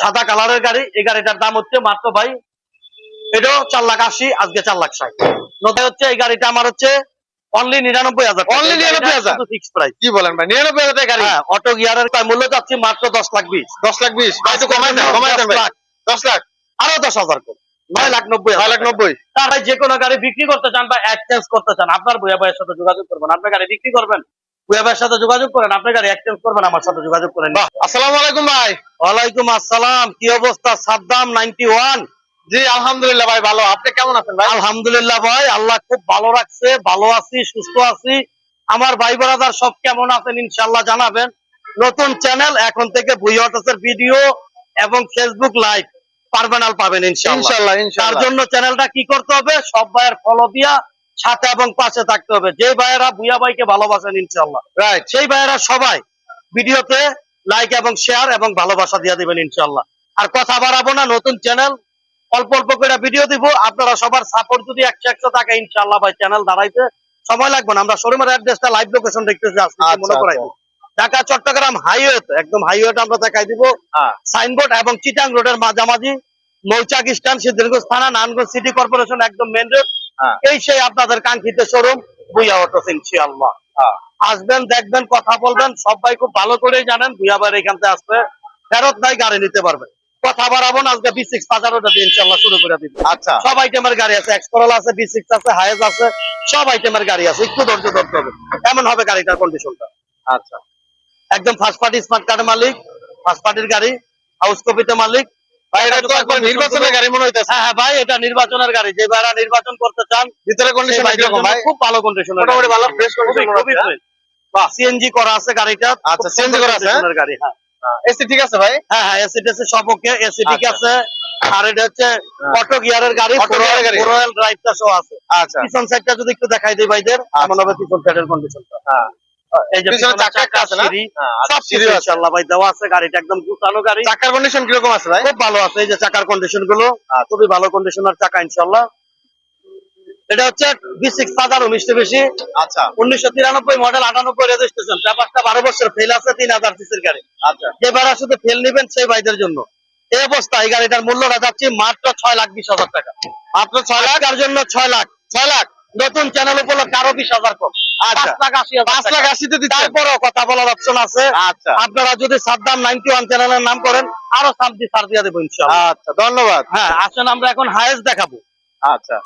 সাদা কালারের গাড়ি এই গাড়িটার দাম হচ্ছে মাত্র ভাই এটাও চার লাখ আশি আজকে চার লাখ ষাট। নতুন হচ্ছে এই গাড়িটা আমার হচ্ছে অনলি নিরানব্বই হাজার Only 99,000? ফিক্স প্রাইস কি বলেন ভাই? নিরানব্বই হাজার গাড়ি? হ্যাঁ অটো গিয়ারের মূল্য চাচ্ছি মাত্র দশ লাখ বিশ। দশ লাখ বিশ? ভাই তো কমাই দেন কমাই দেন ভাই। দশ লাখ? আরও দশ হাজার করে। নয় লাখ নব্বই ছয় লাখ নব্বই। তার ভাই যে কোনো গাড়ি বিক্রি করতে চান বা এক্সচেঞ্জ করতে চান আপনার ভুয়া ভাইয়ের সাথে যোগাযোগ করবেন। আপনার গাড়ি বিক্রি করবেন? ভাইয়ের সাথে যোগাযোগ করেন আপনার গাড়ি এক্সচেঞ্জ করবেন আমার সাথে যোগাযোগ করেন আসসালামু আলাইকুম ভাই। ওয়ালাইকুম আসসালাম কি অবস্থা? সাদ্দাম নাইনটি ওয়ান জি আলহামদুলিল্লাহ ভাই ভালো। আপনি কেমন আছেন ভাই? আলহামদুলিল্লাহ ভাই আল্লাহ খুব ভালো রাখছে ভালো আছি সুস্থ আছি। আমার ভাই বোনাদার সব কেমন আছেন ইনশাআল্লাহ জানাবেন। নতুন চ্যানেল এখন থেকে বুইহটাসের ভিডিও এবং ফেসবুক লাইভ পারবেনাল পাবেন ইনশাল্লাহ ইনশাল্লাহ তার জন্য চ্যানেলটা কি করতে হবে? সব ভাইয়ের ফলো দিয়া সাথে এবং পাশে থাকতে হবে। যে ভাইয়েরা ভুয়া ভাইকে ভালোবাসেন ইনশাল্লাহ রাইট সেই ভাইয়েরা সবাই ভিডিওতে লাইক এবং শেয়ার এবং ভালোবাসা দিয়ে দিবেন ইনশাল্লাহ আর কথা বাড়াবো না নতুন চ্যানেল অল্প অল্প করে ভিডিও দিব। আপনারা সবার সাপোর্ট যদি একশো একশো থাকে ইনশাল্লাহ ভাই চ্যানেল দাঁড়াইতে সময় লাগবে না। আমরা শোরুমের অ্যাড্রেসটা লাইভ লোকেশন দেখতেছি আচ্ছা, মনে করাই আচ্ছা। ঢাকা চট্টগ্রাম হাইওয়ে একদম হাইওয়েটা আমরা দেখাই দিব। হ্যাঁ। সাইনবোর্ড এবং চিটাং রোডের মাঝামাঝি মৌচাক স্ট্যান্ড সিদ্ধিরগঞ্জ থানা নানগঞ্জ সিটি কর্পোরেশন একদম মেন রোড হ্যাঁ। এই সেই আপনাদের কাঙ্ক্ষিত শোরুম বুইয়া অটো ইনশাআল্লাহ। হ্যাঁ। আসবেন দেখবেন কথা বলবেন সবাই খুব ভালো করেই জানেন বুইয়াবার এখান থেকে আসবে ফেরত নাই গাড়ি নিতে পারবেন কথা বাড়াবো না আজকে বি সিক্স পাঁচ দিয়ে ইনশাল্লাহ শুরু করে দিব। আচ্ছা। সব আইটেমের গাড়ি আছে এক্সকরল আছে বি সিক্স আছে হায়েজ আছে সব আইটেমের গাড়ি আছে একটু ধৈর্য ধরতে হবে। এমন হবে গাড়িটার কন্ডিশনটা আচ্ছা। একদম ফার্স্ট পার্টি স্মার্ট কার্ড মালিক ফার্স্ট পার্টির গাড়ি হাউস কপিতে মালিক ভাই এটা তো নির্বাচনের গাড়ি মনে হইতেছে। হ্যাঁ হ্যাঁ ভাই এটা নির্বাচনের গাড়ি। যে নির্বাচন করতে চান ভিতরে কন্ডিশন খুব ভালো কন্ডিশনের ভালো ফ্রেশ কন্ডিশন সিএনজি করা আছে গাড়িটা। আচ্ছা, করা আছে, হ্যাঁ? গাড়ি হ্যাঁ। এসি ঠিক আছে ভাই? হ্যাঁ হ্যাঁ এসি টেসি সব ওকে এসি ঠিক আচ্ছা। আছে। আর এটা হচ্ছে অটো গিয়ারের গাড়ি এর গাড়ি। রয়্যাল ড্রাইভটা সহ আছে। আচ্ছা। পিছন সাইডটা যদি একটু দেখাই দিই ভাইদের এমন হবে পিছন সাইডের কন্ডিশনটা হ্যাঁ। এই যে পিছনে পিছনে চাকা আছে না? সিঁড়ি, হ্যাঁ, আচ্ছা, সব সিঁড়ি আছে। ইনশাআল্লাহ ভাই দেওয়া আছে গাড়িটা একদম গুছানো গাড়ি। চাকার কন্ডিশন কীরকম আছে ভাই? খুব ভালো আছে এই যে চাকার কন্ডিশনগুলো খুবই ভালো কন্ডিশনের চাকা ইনশাল্লাহ এটা হচ্ছে বি সিক্স হাজার মিষ্টি বেশি। আচ্ছা। উনিশশো তিরানব্বই মডেল আটানব্বই রেজিস্ট্রেশন পেপারটা বারো বছর ফেল আছে তিন হাজার সিসির গাড়ি। আচ্ছা। যে ভাড়া শুধু ফেল নিবেন সেই ভাইদের জন্য। এই অবস্থা এই গাড়িটার মূল্যটা যাচ্ছে মাত্র ছয় লাখ বিশ হাজার টাকা। মাত্র ছয় লাখ? টাকার জন্য ছয় লাখ ছয় লাখ। নতুন চ্যানেল উপলক্ষে আরও বিশ হাজার কম। আচ্ছা। কথা বলার অপশন আছে। আচ্ছা। আপনারা যদি সাদ্দাম নাইনটি ওয়ান চ্যানেলের নাম করেন আরও সাবজি সার দিয়ে দেবো আচ্ছা ধন্যবাদ। হ্যাঁ আসেন আমরা এখন হায়েস্ট দেখাবো। আচ্ছা।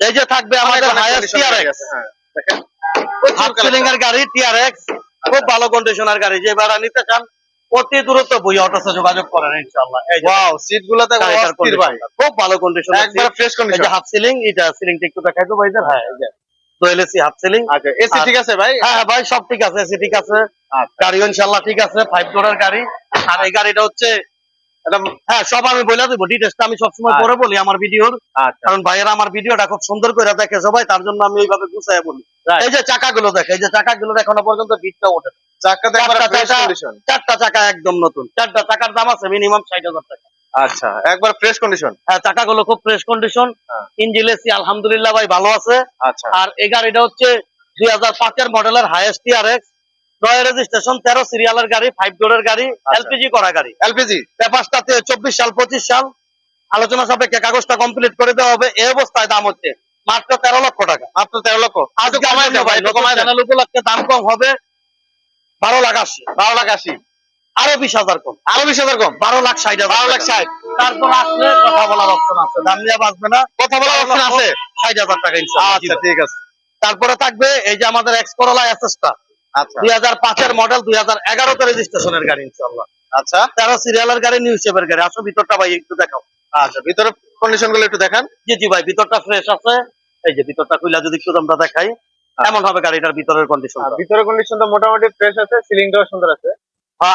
এই যে থাকবে আমাদের অনেক হায়েস্ট টিআরএক্স গেছে, হ্যাঁ, দেখেন। হাফ সিলিং এর গাড়ি টিআরএক্স খুব ভালো কন্ডিশনার গাড়ি। যে ভাড়া নিতে চান অতি দূরত্ব বই অটোসে যোগাযোগ করেন ইনশাআল্লাহ। এই যে ওয়াও সিটগুলো তো অস্থির ভাই। খুব ভালো কন্ডিশন একবার ফ্রেশ এই কন্ডিশন যে হাফ সিলিং এটা সিলিং একটু দেখাই তো ভাইদের। হ্যাঁ এই যে তো এসি হাফ সিলিং আচ্ছা এসি ঠিক আছে ভাই? হ্যাঁ হ্যাঁ ভাই সব ঠিক আছে এসি ঠিক আছে। আচ্ছা। গাড়ি ইনশাআল্লাহ ঠিক আছে ফাইভ ডোরের গাড়ি। আর এই গাড়িটা হচ্ছে হ্যাঁ সব আমি বলে দেবো। ডিটেলসটা আমি সবসময় আচ্ছা। পরে বলি আমার ভিডিওর। আচ্ছা। কারণ ভাইয়েরা আমার ভিডিওটা খুব সুন্দর করে দেখে সবাই তার জন্য আমি এইভাবে গুছাই বলি। এই যে চাকাগুলো দেখে এই যে চাকাগুলো এখনও পর্যন্ত বিটটা ওঠে না। চাকাতে একবার চারটা চাকা- কন্ডিশন একদম নতুন। চারটা চাকার দাম আছে মিনিমাম ষাট হাজার টাকা। আচ্ছা একবার ফ্রেশ কন্ডিশন হ্যাঁ চাকাগুলো খুব ফ্রেশ কন্ডিশন হ্যাঁ। ইঞ্জিন এসি আলহামদুলিল্লাহ ভাই ভালো আছে। আচ্ছা। আর এই গাড়িটা হচ্ছে দুই হাজার পাঁচের মডেলের হাইয়েস্ট টিআরএক্স নয় রেজিস্ট্রেশন তেরো সিরিয়ালের গাড়ি ফাইভ ডোরের গাড়ি আচ্ছা। এলপিজি করা গাড়ি। এলপিজি পেপারসটাতে চব্বিশ সাল পঁচিশ সাল। আলোচনা সাপেক্ষে কাগজটা কমপ্লিট করে দেওয়া হবে। এই অবস্থায় দাম হচ্ছে মাত্র তেরো লক্ষ টাকা। মাত্র তেরো লক্ষ? কমাই ভাই চ্যানেল উপলক্ষে দাম কম হবে বারো লাখ আশি। বারো লাখ আশি। আরও বিশ হাজার কম। আরও বিশ হাজার কম? বারো লাখ ষাট হাজার। বারো লাখ। ষাট। তারপর আসলে কথা বলার অপশন আছে। দাম নিয়ে বাঁচবে না। কথা বলার অপশন আছে। ষাট হাজার টাকা আচ্ছা ঠিক আছে। তারপরে থাকবে এই যে আমাদের এক্স করোলা এসএসটা আচ্ছা দুই হাজার পাঁচের মডেল দুই হাজার এগারোতে রেজিস্ট্রেশনের গাড়ি ইনশাল্লাহ আচ্ছা। তেরো সিরিয়ালের গাড়ি নিউ শেপের গাড়ি আসো ভিতরটা ভাই একটু দেখাও। আচ্ছা ভিতরে কন্ডিশনগুলো একটু দেখান। জি জি ভাই ভিতরটা ফ্রেশ আছে। এই যে ভিতরটা খুইলা যদি একটু আমরা দেখাই এমন হবে গাড়িটার ভিতরের কন্ডিশন ভিতরে কন্ডিশন তো মোটামুটি ফ্রেশ আছে সিলিংটাও সুন্দর আছে।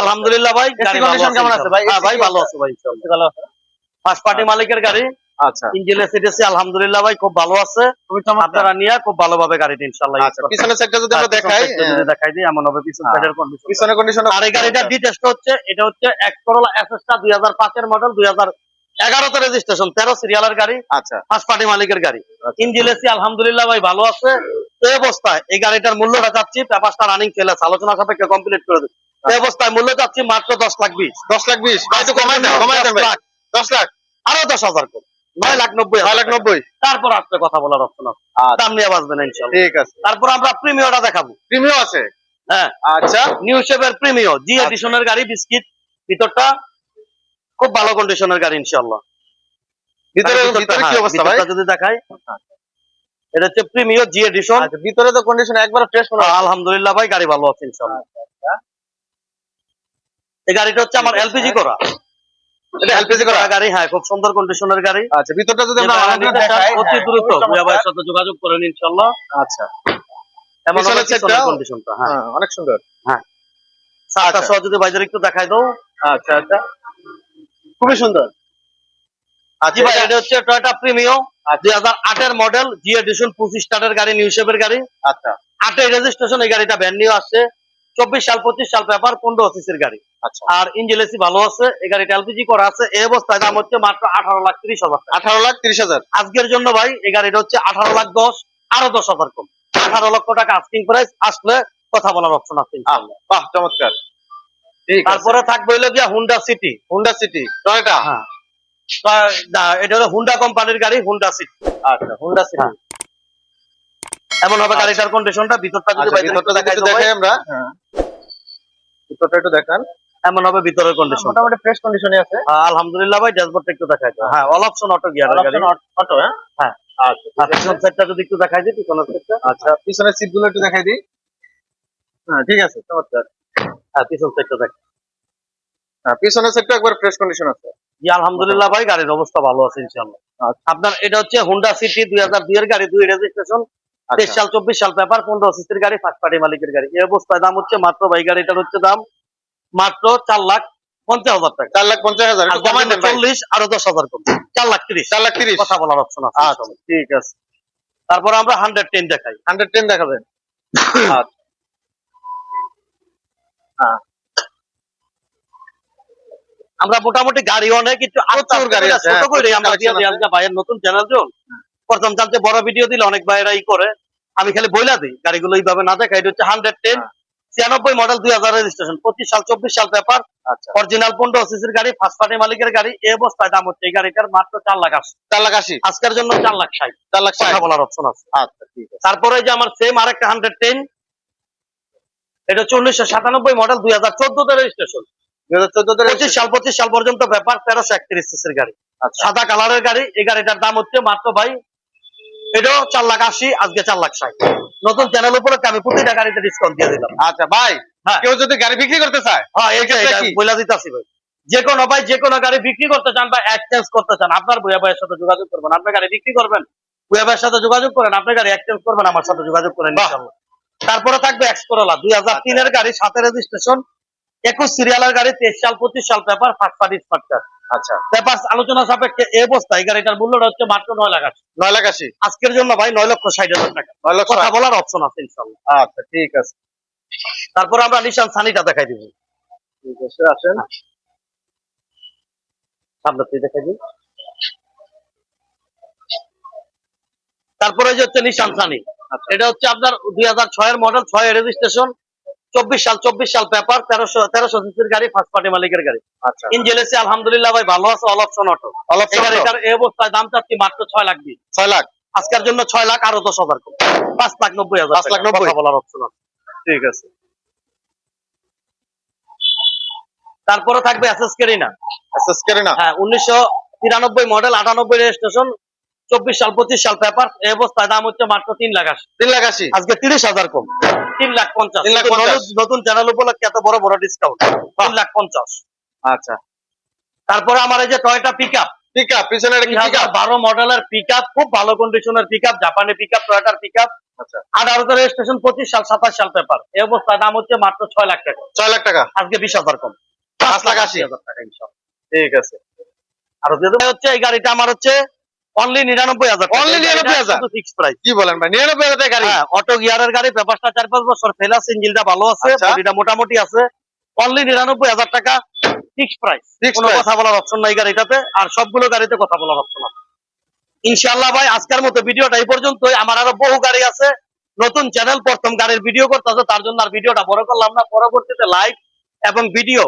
আলহামদুলিল্লাহ ভাই গাড়ি কেমন আছে? ভাই? হ্যাঁ AC ভাই ভালো? আছে ভাই ভালো ফার্স্ট পার্টি মালিকের গাড়ি। আচ্ছা। আলহামদুলিল্লাহ ভাই খুব ভালো আছে। আপনারা নিয়ে খুব ভালোভাবে গাড়িটা ইনশাল্লাহ use আচ্ছা করবেন। পিছনের সাইডটা যদি আমরা দেখাই যদি দেখাই দিই এমন হবে পিছন। সাইডের কন্ডিশন পিছনের কন্ডিশন আর এই গাড়িটার ডিটেলসটা হচ্ছে এটা হচ্ছে এক করোলা এসএসটা দুই হাজার মডেল দুই হাজার এগারোতে রেজিস্ট্রেশন তেরো সিরিয়ালের গাড়ি আচ্ছা। ফার্স্ট পার্টি মালিকের গাড়ি। আচ্ছা। ইঞ্জিন এসি আলহামদুলিল্লাহ ভাই ভালো আছে। এই অবস্থায় এই গাড়িটার মূল্যটা চাচ্ছি পেপারটা রানিং চলে আছে আলোচনা সাপেক্ষে কমপ্লিট করে দেবে এই অবস্থায় মূল্য চাচ্ছি মাত্র দশ লাখ বিশ। দশ লাখ বিশ। কমাই দেন কমাই দেন 10 ভাই। লাখ। দশ লাখ। আরও দশ হাজার করে। নয় লাখ নব্বই লাখ নব্বই। তারপর আপনি কথা বলার অপশন। আছে আচ্ছা। দাম নিয়ে বাঁচবেন ইনশাল্লাহ। ঠিক আছে। তারপর আমরা প্রিমিয়টা দেখাবো। প্রিমিয়াম আছে? হ্যাঁ। আচ্ছা। নিউ শেপের প্রিমিয় জি এডিশনের গাড়ি বিস্কিট ভিতরটা খুব ভালো কন্ডিশনের গাড়ি ইনশাল্লাহ। ভিতরে ভিতরে কি হ্যাঁ, অবস্থা ভাই? যদি দেখাই এটা হচ্ছে প্রিমিয় জি এডিশন আচ্ছা ভিতরে তো কন্ডিশন একবার ফ্রেশ মনে আলহামদুলিল্লাহ ভাই গাড়ি ভালো আছে ইনশাল্লাহ। এই গাড়িটা হচ্ছে আমার এলপিজি করা। এটা এলপিজি করা? গাড়ি হ্যাঁ খুব সুন্দর কন্ডিশনের গাড়ি। আচ্ছা ভিতরটা যদি আমরা যেটা আলাদা নিতে চান, দেখাই অতি হ্যাঁ, দ্রুত। ভাইয়ের সাথে যোগাযোগ করেন আচ্ছা। এমন কন্ডিশনটা হ্যাঁ। হ্যাঁ অনেক সুন্দর। সাতটা আচ্ছা। সহ যদি ভাইদের একটু দেখাই দাও। আচ্ছা আচ্ছা। খুবই সুন্দর। আচ্ছা ভাই এটা- হচ্ছে Toyota Premio model G edition পঁচিশ স্টার্টের গাড়ি নিউ শেপের গাড়ি। আচ্ছা। আটের রেজিস্ট্রেশন এই গাড়িটা ব্যান্ড নিয়ে আসছে। চব্বিশ সাল পঁচিশ সাল পেপার পনেরো অফিসের গাড়ি। আচ্ছা। আর ইঞ্জিন এসি ভালো আছে এই গাড়িটা এলপিজি করা আছে এই অবস্থায় দাম হচ্ছে মাত্র আঠারো লাখ তিরিশ হাজার আঠারো লাখ তিরিশ হাজার। আজকের জন্য ভাই এই গাড়িটা হচ্ছে আঠারো লাখ দশ আরও দশ হাজার কম। আঠারো লক্ষ টাকা আস্কিং প্রাইস আসলে কথা বলার অপশন আছে বাহ চমৎকার। ঠিক তারপরে থাকবে হইল গিয়া Honda City Honda City Toyota হ্যাঁ। এটা হলো হুন্ডা কোম্পানির গাড়ি হুন্ডা সিটি আচ্ছা হুন্ডা সিটি। এমন হবে গাড়িটার কন্ডিশনটা ভিতরটা যদি আচ্ছা ভিতরটা দেখাই দেখাই আমরা। হ্যাঁ। ভিতরটা একটু দেখান। এমন হবে ভিতরের কন্ডিশন মোটামুটি ফ্রেশ কন্ডিশনে আছে। আলহামদুলিল্লাহ ভাই ড্যাশবোর্ডটা একটু দেখাই দাও হ্যাঁ অল অপশন অটো গিয়ারের গাড়ি। অটো হ্যাঁ? হ্যাঁ। আচ্ছা আর পিছন সাইডটা যদি একটু দেখাই দিই পিছনের সাইডটা আচ্ছা পিছনের সিটগুলো একটু দেখাই দিই। হ্যাঁ ঠিক আছে চমৎকার। হ্যাঁ পিছন সাইডটা দেখ। হ্যাঁ পিছনের সিটটা একবার ফ্রেশ কন্ডিশন আছে। জি আলহামদুলিল্লাহ ভাই গাড়ির অবস্থা ভালো আছে ইনশাআল্লাহ। আচ্ছা। আপনার এটা হচ্ছে হুন্ডা সিটি দুই হাজার দুই এর গাড়ি দুই রেজিস্ট্রেশন তেইশ আচ্ছা সাল চব্বিশ সাল পেপার পনেরো সিসির গাড়ি ফার্স্ট পার্টি মালিকের গাড়ি। এই অবস্থায় দাম হচ্ছে মাত্র ভাই গাড়িটার হচ্ছে দাম মাত্র চার লাখ পঞ্চাশ হাজার টাকা। চার লাখ পঞ্চাশ হাজার চল্লিশ আরও দশ হাজার কম চার লাখ তিরিশ। চার লাখ তিরিশ। কথা বলার অপশন আছে আচ্ছা। ঠিক আছে। তারপর আমরা হান্ড্রেড টেন দেখাই। হান্ড্রেড টেন দেখাবেন। আচ্ছা। হ্যাঁ আমরা মোটামুটি গাড়ি অনেক একটু আস্তে প্রচুর গাড়ি আছে, হ্যাঁ, ভাইয়ের নতুন চ্যানেল জন প্রথম জানতে বড় ভিডিও দিলে অনেক ভাইয়েরাই করে। আমি খালি বইলা দিই গাড়িগুলো এইভাবে না দেখা এটা হচ্ছে হান্ড্রেড টেন ছিয়ানব্বই মডেল দুই হাজার রেজিস্ট্রেশন পঁচিশ সাল চব্বিশ সাল পেপার আচ্ছা। অরিজিনাল পনেরো সিসির গাড়ি ফার্স্ট পার্টি মালিকের গাড়ি এই অবস্থায় দাম হচ্ছে এই গাড়িটার মাত্র চার লাখ আশি। চার লাখ আশি? আজকের জন্য চার লাখ ষাট। চার লাখ ষাট। বলার অপশন আছে। আচ্ছা ঠিক আছে। তারপরে যে আমার সেম আরেকটা হান্ড্রেড টেন এটা হচ্ছে উনিশশো সাতানব্বই মডেল দুই হাজার চোদ্দতে রেজিস্ট্রেশন দুই হাজার চোদ্দতে পঁচিশ সাল পঁচিশ সাল পর্যন্ত ব্যাপার তেরোশো একত্রিশ সিসির গাড়ি। আচ্ছা। সাদা কালারের গাড়ি এই গাড়িটার দাম হচ্ছে মাত্র ভাই এটাও চার লাখ আশি আজকে চার লাখ ষাট নতুন চ্যানেল উপলক্ষে আমি প্রতিটা গাড়িতে ডিসকাউন্ট দিয়ে দিলাম আচ্ছা ভাই হ্যাঁ। কেউ যদি গাড়ি বিক্রি করতে চায় হ্যাঁ এইটা এটা কি? বলে ভাই যে কোনো ভাই যে কোনো গাড়ি বিক্রি করতে চান বা এক্সচেঞ্জ করতে চান আপনার বইয়া ভাইয়ের সাথে যোগাযোগ করবেন আপনার গাড়ি বিক্রি করবেন বইয়া ভাইয়ের সাথে যোগাযোগ করেন আপনার গাড়ি এক্সচেঞ্জ করবেন আমার সাথে যোগাযোগ করেন। তারপরে থাকবে এক্স করোলা দুই হাজার তিনের গাড়ি সাথে রেজিস্ট্রেশন একুশ সিরিয়ালের গাড়ি তেইশ সাল পঁচিশ সাল পেপার ফার্স্ট পার্টি আচ্ছা। পেপার আলোচনা সাপেক্ষে এই অবস্থায় এই গাড়িটার মূল্যটা হচ্ছে মাত্র নয় লাখ আশি। নয় লাখ আশি? আজকের জন্য ভাই নয় লক্ষ ষাট হাজার টাকা। নয় লক্ষ কথা বলার অপশন আছে ইনশাল্লাহ। আচ্ছা ঠিক আছে। তারপর আমরা নিশান সানিটা দেখাই দিব। ঠিক আছে আসেন। সামনে দেখাই দিই তারপরে যে হচ্ছে নিশান সানি। আচ্ছা। এটা হচ্ছে আপনার দুই হাজার ছয়ের মডেল ছয় রেজিস্ট্রেশন চব্বিশ সাল চব্বিশ সাল পেপার তেরোশো তেরোশো সিসির গাড়ি ফার্স্ট পার্টি মালিকের গাড়ি। আচ্ছা। ইঞ্জিন এসি আলহামদুলিল্লাহ ভাই ভালো আছে অল অপশন অটো এই অবস্থায় দাম চাচ্ছি মাত্র ছয় লাখ বিশ। ছয় লাখ? আজকের জন্য ছয় লাখ আরও দশ হাজার পাঁচ লাখ নব্বই হাজার পাঁচ লাখ নব্বই। বলার অপশন ঠিক আছে। তারপরে থাকবে এসএস কেরিনা এসএস করে না হ্যাঁ উনিশশো তিরানব্বই মডেল আটানব্বই রেজিস্ট্রেশন চব্বিশ সাল পঁচিশ সাল পেপার এই অবস্থায় দাম হচ্ছে মাত্র তিন লাখ আশি। তিন লাখ আশি? আজকে তিরিশ হাজার কম। তিন লাখ পঞ্চাশ। তিন লাখ নতুন- চ্যানেল উপলক্ষে এত বড় বড় ডিসকাউন্ট তিন লাখ পঞ্চাশ। আচ্ছা। তারপরে আমার এই যে Toyota pick up pick up পিছনে বারো মডেলের পিক আপ খুব ভালো কন্ডিশনের পিক আপ জাপানি পিক আপ টয়টার পিক আপ আঠারোতে রেজিস্ট্রেশন পঁচিশ সাল সাতাশ সাল পেপার এই অবস্থায় দাম হচ্ছে মাত্র ছয় লাখ টাকা। ছয় লাখ টাকা? আজকে বিশ হাজার কম। পাঁচ লাখ আশি। হাজার টাকা ঠিক আছে। আর হচ্ছে এই গাড়িটা আমার হচ্ছে অনলি নিরানব্বই হাজার Only 99,000 ফিক্স প্রাইস কি বলেন ভাই? নিরানব্বই হাজার গাড়ি। হ্যাঁ অটো গিয়ারের গাড়ি পেপারটা চার পাঁচ বছর ফেলাস ইঞ্জিনটা ভালো আছে আচ্ছা। বডিটা মোটামুটি আছে। অনলি নিরানব্বই হাজার টাকা ফিক্স প্রাইস কোনো কথা বলার অপশন নাই গাড়িটাতে আর সবগুলো গাড়িতে কথা বলার অপশন আছে। ইনশাআল্লাহ ভাই আজকের মতো ভিডিওটা এই পর্যন্তই। আমার আরও বহু গাড়ি আছে। নতুন চ্যানেল প্রথম গাড়ির ভিডিও করতে তার জন্য আর ভিডিওটা বড় করলাম না। পরবর্তীতে লাইক এবং ভিডিও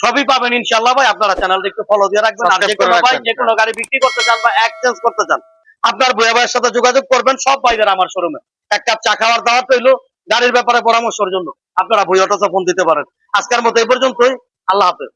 সবই পাবেন ইনশাল্লাহ ভাই। আপনারা চ্যানেলটা একটু ফলো দিয়ে রাখবেন। আর যে কোনো ভাই যে কোনো গাড়ি বিক্রি করতে চান বা এক্সচেঞ্জ করতে চান আপনার ভুয়া ভাইয়ের সাথে যোগাযোগ করবেন সব ভাইদের আমার শোরুমে এক কাপ চা খাওয়ার দাওয়াত রইল গাড়ির ব্যাপারে পরামর্শের জন্য। আপনারা ভুয়া অটোসে ফোন দিতে পারেন। আজকের মতো এই পর্যন্তই। আল্লাহ হাফেজ।